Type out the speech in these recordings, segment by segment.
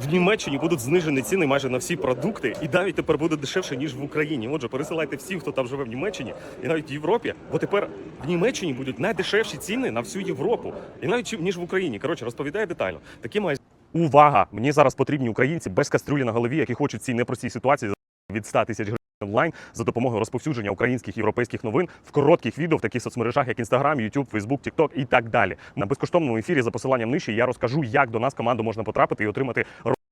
в Німеччині будуть знижені ціни майже на всі продукти, і навіть тепер буде дешевше ніж в Україні. Отже, пересилайте всіх, хто там живе в Німеччині, і навіть в Європі, бо тепер в Німеччині будуть найдешевші ціни на всю Європу, і навіть ніж в Україні. Коротше, розповідає детально. Такі має увага. Мені зараз потрібні українці без кастрюлі на голові, які хочуть цій непростій ситуації від 100 тисяч гривень онлайн за допомогою розповсюдження українських європейських новин в коротких відео в таких соцмережах, як Instagram, YouTube, Facebook, TikTok і так далі. На безкоштовному ефірі за посиланням нижче я розкажу, як до нас команду можна потрапити і отримати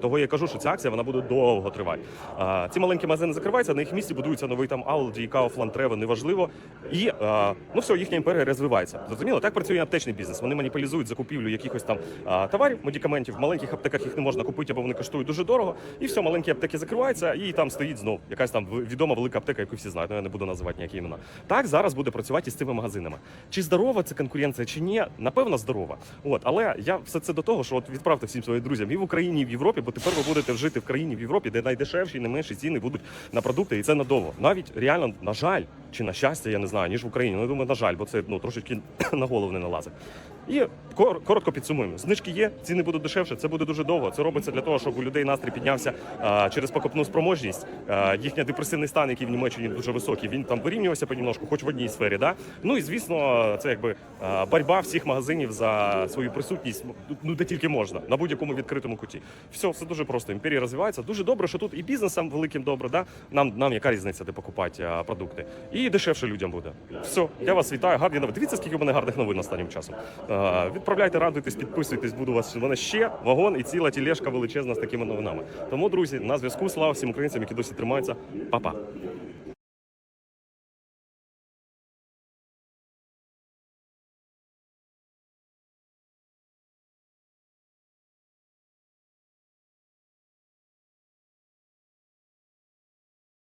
Того я кажу, що ця акція вона буде довго тривати. А, ці маленькі магазини закриваються, на їх місці будується новий там Aldi, Kaufland, Rewe, неважливо. І а, ну все, їхня імперія розвивається. Зрозуміло, так працює аптечний бізнес. Вони маніпулізують закупівлю якихось там а, товарів, медикаментів. В маленьких аптеках їх не можна купити, або вони коштують дуже дорого. І все, маленькі аптеки закриваються, і там стоїть знов якась там відома велика аптека, яку всі знають. Ну, я не буду називати ніякі імена. Так зараз буде працювати і з цими магазинами. Чи здорова це конкуренція, чи ні? Напевно, здорова. От, але я все це до того, що от відправте всім своїм друзям і в Україні, і в Європі, бо тепер ви будете жити в країні в Європі, де найдешевші і найменші ціни будуть на продукти, і це надовго. Навіть реально, на жаль, чи на щастя, я не знаю, ніж в Україні. Ну, я думаю, на жаль, бо це ну трошечки на голову не налазить. І коротко підсумуємо. Знижки є, ціни будуть дешевше. Це буде дуже довго. Це робиться для того, щоб у людей настрій піднявся через покупну спроможність. А, їхній депресивний стан, який в Німеччині дуже високий, він там вирівнювався понемножку, хоч в одній сфері. Да? Ну і звісно, це якби боротьба всіх магазинів за свою присутність, ну де тільки можна, на будь-якому відкритому куті. Все, все дуже просто. Імперія розвивається. Дуже добре, що тут і бізнесам великим добре. Да? Нам, нам яка різниця, де покупати продукти. І дешевше людям буде. Все, я вас вітаю. Гарні новини. Дивіться, скільки в мене гарних новин останнім часом. Відправляйте, радуйтесь, підписуйтесь. Буду вас. Мене ще вагон і ціла тілешка величезна з такими новинами. Тому, друзі, на зв'язку. Слава всім українцям, які досі тримаються. Па-па.